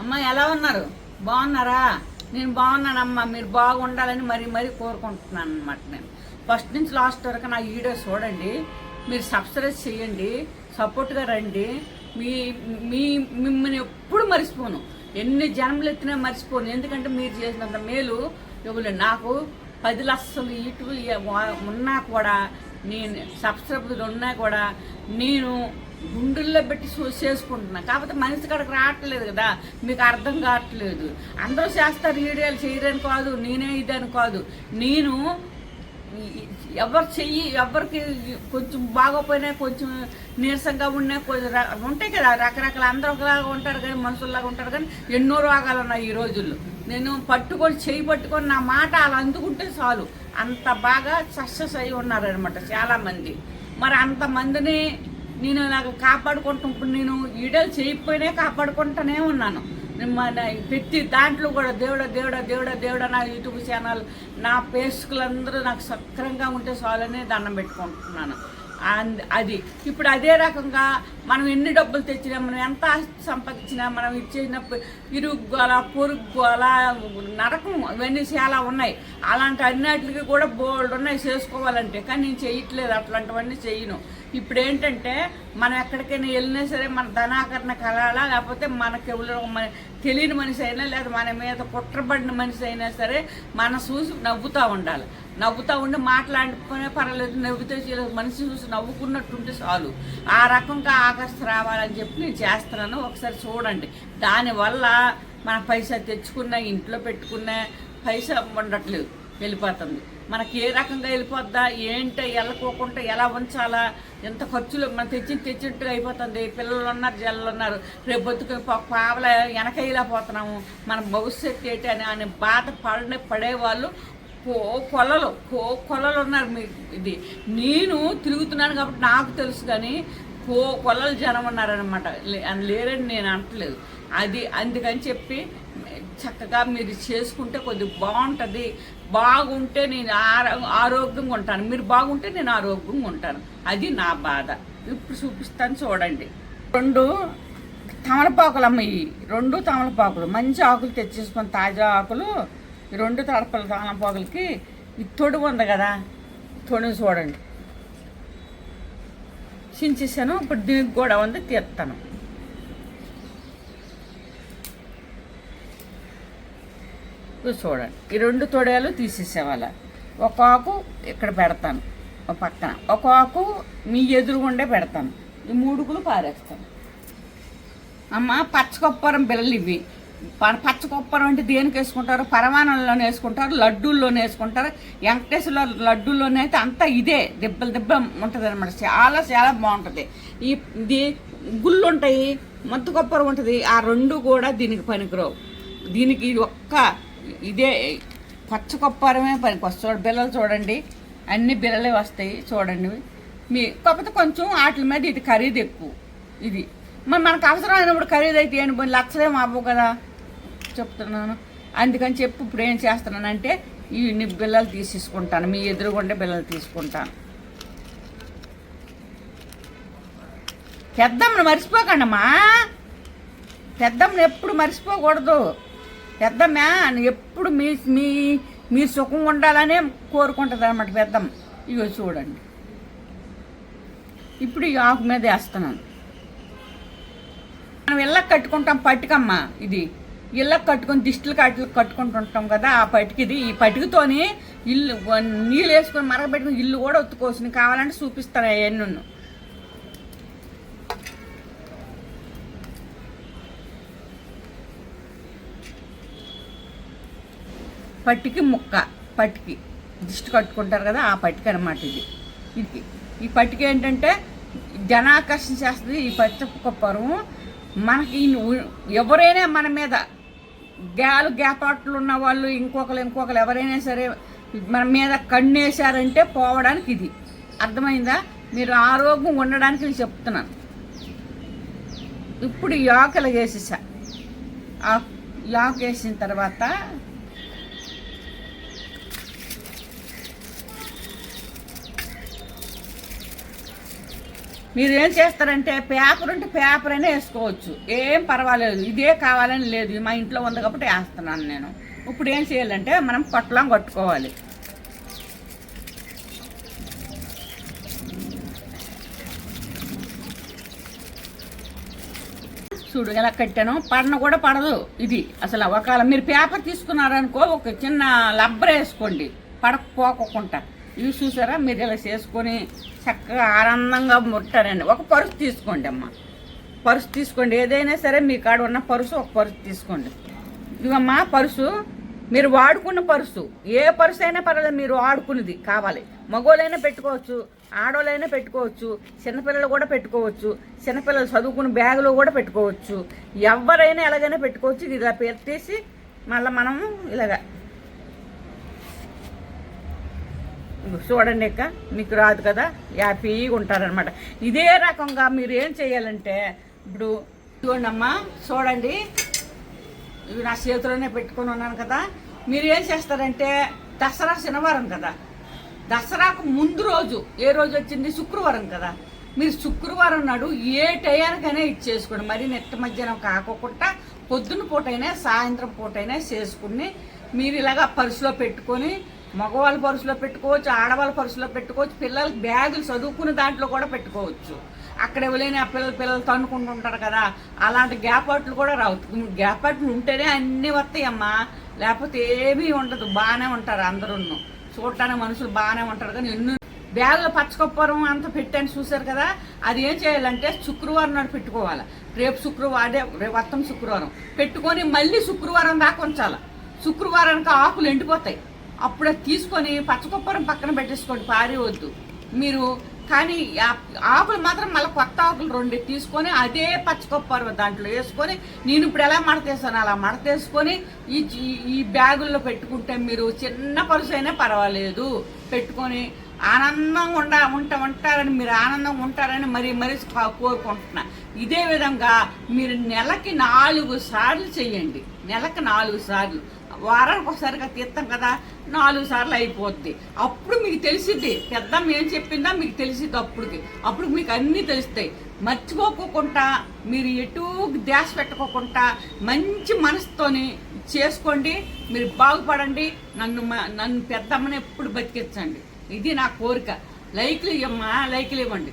అమ్మ ఎలా ఉన్నారు? బాగున్నారా? నేను బాగున్నానమ్మా మీరు బాగుండాలని మరీ మరీ కోరుకుంటున్నాను అనమాట నేను. ఫస్ట్ నుంచి లాస్ట్ వరకు నా వీడియో చూడండి మీరు సబ్స్క్రైబ్ చేయండి సపోర్ట్గా రండి. మీ మీ మిమ్మల్ని ఎప్పుడు మర్చిపోను. ఎన్ని జన్మలు ఎత్తినా మర్చిపోను. ఎందుకంటే మీరు చేసినంత మేలు ఇవ్వలేదు. నాకు పది లక్షలు ఇటు ఉన్నా కూడా నేను సబ్స్క్రైబర్లు ఉన్నా కూడా నేను గుండెల్లో పెట్టి చూ- కాకపోతే మనిషి కాడికి రావట్లేదు కదా. మీకు అర్థం కావట్లేదు. అందరూ చేస్తారు వీడియోలు చేయరని కాదు నేనే ఇదని కాదు. నేను ఎవరు చెయ్యి ఎవరికి కొంచెం బాగోపోయినా కొంచెం నీరసంగా ఉన్నా కొంచెం ర- ఉంటాయి కదా రకరకాల అందరూ ఒకలాగా ఉంటారు కానీ మనుషుల్లాగా ఉంటారు కానీ ఎన్నో రోగాలు ఉన్నాయి ఈ రోజుల్లో. నేను పట్టుకొని చేయి పట్టుకొని నా మాట అలా అందుకుంటే చాలు. అంత బాగా సక్సెస్ అయి ఉన్నారనమాట చాలామంది. మరి అంతమందిని నేను నాకు కాపాడుకుంటాం ఇప్పుడు నేను ఈడలు చేయకపోయినా కాపాడుకుంటూనే ఉన్నాను. మన ప్రతి దాంట్లో కూడా దేవుడ దేవుడ దేవుడ దేవుడ నా యూట్యూబ్ ఛానల్ నా పేసుకులందరూ నాకు సక్రంగా ఉంటే చాలని దండం పెట్టుకుంటున్నాను. అండ్ అది. ఇప్పుడు అదే రకంగా మనం ఎన్ని డబ్బులు తెచ్చినా మనం ఎంత ఆస్తి సంపాదించినా మనం ఇచ్చేసిన ఇరుగ్గోల ఇరుగు పొరుగు నరకం ఇవన్నీ చాలా ఉన్నాయి. అలాంటి అన్నిటికి కూడా బోల్డ్ ఉన్నాయి. చేసుకోవాలంటే. కానీ నేను చేయట్లేదు. అట్లాంటివన్నీ చేయను. ఇప్పుడు ఏంటంటే మనం ఎక్కడికైనా వెళ్ళినా సరే మన ధనాకరణ కలాలా లేకపోతే మనకి ఎవరో మన తెలియని మనిషి అయినా లేదా మన మీద కుట్రబడిన మనిషి అయినా సరే మన చూసి నవ్వుతూ ఉండాలి. నవ్వుతూ ఉండి మాట్లాడుకునే పర్వాలేదు నవ్వుతూ చేయలేదు. మనిషి చూసి నవ్వుకున్నట్టుంటే చాలు. ఆ రకంగా ఆకర్షణ రావాలని చెప్పి నేను చేస్తున్నాను. ఒకసారి చూడండి. దానివల్ల మన పైసా తెచ్చుకున్న ఇంట్లో పెట్టుకున్న పైసా ఉండట్లేదు వెళ్ళిపోతుంది. మనకి ఏ రకంగా వెళ్ళిపోద్దా ఏంటి వెళ్ళకోకుండా ఎలా ఉంచాలా ఎంత ఖర్చులు మనం తెచ్చి తెచ్చినట్టుగా అయిపోతుంది. పిల్లలు ఉన్నారు జల్లలు ఉన్నారు. రేపు బతుకుని పావల వెనకయ్యలేకపోతున్నాము మన భవిష్యత్తు ఏంటి అని అని బాధ పడే పడేవాళ్ళు కో కొలలు కో కొలలు ఉన్నారు మీ ఇది. నేను తిరుగుతున్నాను కాబట్టి నాకు తెలుసు కానీ కో కొలలు జనం ఉన్నారనమాట లే- అని లేరని నేను అంటలేదు అది అందుకని చెప్పి చక్కగా మీరు చేసుకుంటే కొద్దిగా బాగుంటుంది. బాగుంటే నేను ఆరోగ్యంగా ఉంటాను. మీరు బాగుంటే నేను ఆరోగ్యంగా ఉంటాను. అది నా బాధ. ఇప్పుడు చూపిస్తాను చూడండి. రెండు తమలపాకులు అమ్మ ఇవి. రెండు తమలపాకులు. మంచి ఆకులు తెచ్చేసుకొని తాజా ఆకులు. ఈ రెండు తడపల తమలపాకులకి ఈ తొడుగు ఉంది కదా. తొడుగు చూడండి. చించేసాను. ఇప్పుడు దీనికి కూడా ఉంది తీస్తాను చూడండి ఈ రెండు తొడయాలు తీసేసేవాళ్ళ. ఒక ఆకు ఇక్కడ పెడతాను ఒక పక్కన. ఒక ఆకు మీ ఎదురుగుండే పెడతాను. ఈ మూడుకులు పారేస్తాను. అమ్మ పచ్చకొప్పరం బిళ్ళలు ఇవి. పచ్చకొప్పరం అంటే దేనికి వేసుకుంటారు? పరమాణంలోనే వేసుకుంటారు లడ్డూల్లోనే వేసుకుంటారు. వెంకటేశ్వర లడ్డూల్లోనే అయితే అంతా ఇదే. దెబ్బలు దెబ్బ ఉంటుంది అనమాట చాలా చాలా బాగుంటుంది. ఈ ఇది గుళ్ళు ఉంటాయి మత్తు కొప్పరం ఉంటుంది. ఆ రెండు కూడా దీనికి పనికిరావు. దీనికి ఒక్క ఇదే పచ్చ కొప్పారమే పనికి వస్తుంది బిల్లలు బిళ్ళలు చూడండి. అన్ని బిళ్ళలే వస్తాయి చూడండి. మీ కాకపోతే కొంచెం వాటి మీద ఇది ఖరీదు ఎక్కువ. ఇది. మరి మనకు అవసరమైనప్పుడు ఖరీదు అయితే ఏంటి లక్షలే లక్షలేం అవ్వవు కదా. చెప్తున్నాను. అందుకని చెప్పి ఇప్పుడు ఏం చేస్తున్నానంటే ఈ బిల్లలు బిళ్ళలు తీసేసుకుంటాను. మీ ఎదురుగుండే బిళ్ళలు తీసుకుంటాను. పెద్దమ్మను మర్చిపోకండి అమ్మా పెద్దమ్మని ఎప్పుడు మర్చిపోకూడదు. పెద్దమ్మ ఎప్పుడు మీ మీ మీ సుఖం ఉండాలనే కోరుకుంటుంది అనమాట పెద్దమ్మ. ఇగో చూడండి. ఇప్పుడు ఈ ఆకు మీద వేస్తున్నాను. మనం ఇళ్ళకి కట్టుకుంటాం పట్టుకమ్మ ఇది. ఇళ్ళకి కట్టుకొని దిష్టిలు కట్లు కట్టుకుంటుంటాం కదా ఆ పట్టుకి ఇది. ఈ పట్టుకుతోని ఇల్లు నీళ్ళు వేసుకొని మరగబెట్టుకుని ఇల్లు కూడా ఒత్తుకోవచ్చు కావాలంటే చూపిస్తాను అవన్నీ. పట్టికి ముక్క పట్టికి. దిష్టి కట్టుకుంటారు కదా ఆ పట్టిక అనమాట ఇది. ఇది ఈ పట్టిక ఏంటంటే జనాకర్షణ చేస్తుంది ఈ పచ్చ పరువు. మనకి ఎవరైనా మన మీద గ్యాలు గ్యాపాట్లు ఉన్న వాళ్ళు ఇంకొకరు ఇంకొకరు ఎవరైనా సరే మన మీద కన్నేశారంటే పోవడానికి ఇది. అర్థమైందా? మీరు ఆరోగ్యం ఉండడానికి నేను చెప్తున్నాను. ఇప్పుడు యోకలు వేసేసా. ఆ ఈ వేసిన తర్వాత మీరు ఏం చేస్తారంటే పేపర్ ఉంటే పేపర్ అయినా వేసుకోవచ్చు. ఏం పర్వాలేదు. ఇదే కావాలని లేదు. మా ఇంట్లో ఉంది కాబట్టి వేస్తున్నాను నేను. ఇప్పుడు ఏం చేయాలంటే మనం పొట్లం కట్టుకోవాలి. చూడు ఎలా కట్టాను. పడన కూడా పడదు ఇది. అసలు ఒకవేళ మీరు పేపర్ తీసుకున్నారనుకో ఒక చిన్న లబ్బర్ వేసుకోండి. పడకపోకుండా. ఇవి చూసారా? మీరు ఇలా చేసుకొని చక్కగా ఆనందంగా ముట్టారండి ఒక పరుసు తీసుకోండి అమ్మ. పరుసు తీసుకోండి. ఏదైనా సరే మీ కాడ ఉన్న పరుసు ఒక పరుసు తీసుకోండి. ఇవమ్మా పరుసు. మీరు వాడుకున్న పరుసు. ఏ పరుసు అయినా పర్వాలేదు మీరు వాడుకున్నది కావాలి. మగోళ్ళైనా పెట్టుకోవచ్చు ఆడోళ్ళైనా పెట్టుకోవచ్చు చిన్నపిల్లలు కూడా పెట్టుకోవచ్చు చిన్నపిల్లలు చదువుకున్న బ్యాగులో కూడా పెట్టుకోవచ్చు. ఎవరైనా ఎలాగైనా పెట్టుకోవచ్చు. ఇది ఇలా పెట్టేసి మళ్ళీ మనము ఇలాగ చూడండి ఇక మీకు రాదు కదా? హ్యాపీగా ఉంటారనమాట ఇదే రకంగా మీరు ఏం చేయాలంటే ఇప్పుడు చూడండి అమ్మా చూడండి. ఇవి నా చేతిలోనే పెట్టుకొని ఉన్నాను కదా. మీరు ఏం చేస్తారంటే దసరా శనివారం కదా. దసరాకు ముందు రోజు ఏ రోజు వచ్చింది? శుక్రవారం కదా. మీరు శుక్రవారం నాడు ఏ టయానికైనా ఇచ్చేసుకోండి మరి నెట్ మధ్యాహ్నం కాకోకుండా పొద్దున్న పూటైనా సాయంత్రం పూటైనా చేసుకుని మీరు ఇలాగా పర్సులో పెట్టుకొని మగవాళ్ళ పర్సులో పెట్టుకోవచ్చు ఆడవాళ్ళ పర్సులో పెట్టుకోవచ్చు పిల్లలకి బ్యాగులు చదువుకునే దాంట్లో కూడా పెట్టుకోవచ్చు. అక్కడ ఇవ్వలేని ఆ పిల్లలు పిల్లలు తన్నుకుంటుంటారు కదా అలాంటి గ్యాపాట్లు కూడా రావు. గ్యాపాట్లు ఉంటేనే అన్నీ వస్తాయమ్మా. లేకపోతే ఏమీ ఉండదు బాగానే ఉంటారు అందరూ చూడటానికి మనుషులు బాగానే ఉంటారు కానీ ఎన్నో బ్యాగులో పచ్చకొప్పరం అంత పెట్టాను చూశారు కదా అది ఏం చేయాలంటే శుక్రవారం నాడు పెట్టుకోవాలి. రేపు శుక్రవారం అదే రేపు వత్తం శుక్రవారం. పెట్టుకొని మళ్ళీ శుక్రవారం దాకా ఉంచాలి. శుక్రవారానికి ఆకులు ఎండిపోతాయి. అప్పుడు అది తీసుకొని పచ్చకొప్పరం పక్కన పెట్టేసుకోండి పారేవద్దు మీరు కానీ ఆకులు మాత్రం మళ్ళీ కొత్త ఆకులు రెండు తీసుకొని అదే పచ్చకొప్పరం దాంట్లో వేసుకొని నేను ఇప్పుడు ఎలా మడతేసాను అలా మడతేసుకొని ఈ ఈ- ఈ బ్యాగుల్లో పెట్టుకుంటే మీరు చిన్న పరుసు అయినా పర్వాలేదు. పెట్టుకొని ఆనందంగా ఉండ ఉంట ఉంటారని మీరు ఆనందంగా ఉంటారని మరి మరి కోరుకుంటున్నా. ఇదే విధంగా మీరు నెలకి నాలుగు సార్లు చేయండి. నెలకి నాలుగు సార్లు. వారానికి ఒకసారిగా తీస్తాం కదా నాలుగు సార్లు అయిపోద్ది. అప్పుడు మీకు తెలిసిద్ది. పెద్దమ్మ ఏం చెప్పిందా? మీకు తెలిసిద్ది అప్పుడుకి అప్పుడు మీకు అన్నీ తెలుస్తాయి. మర్చిపోకోకుండా మీరు ఎటు ధ్యాస పెట్టుకోకుండా మంచి మనసుతోని చేసుకోండి. మీరు బాగుపడండి. నన్ను మ- నన్ను పెద్దమ్మని ఎప్పుడు బతికించండి. ఇది నా కోరిక. లైక్లు ఇవ్వమ్మా లైక్లు ఇవ్వండి.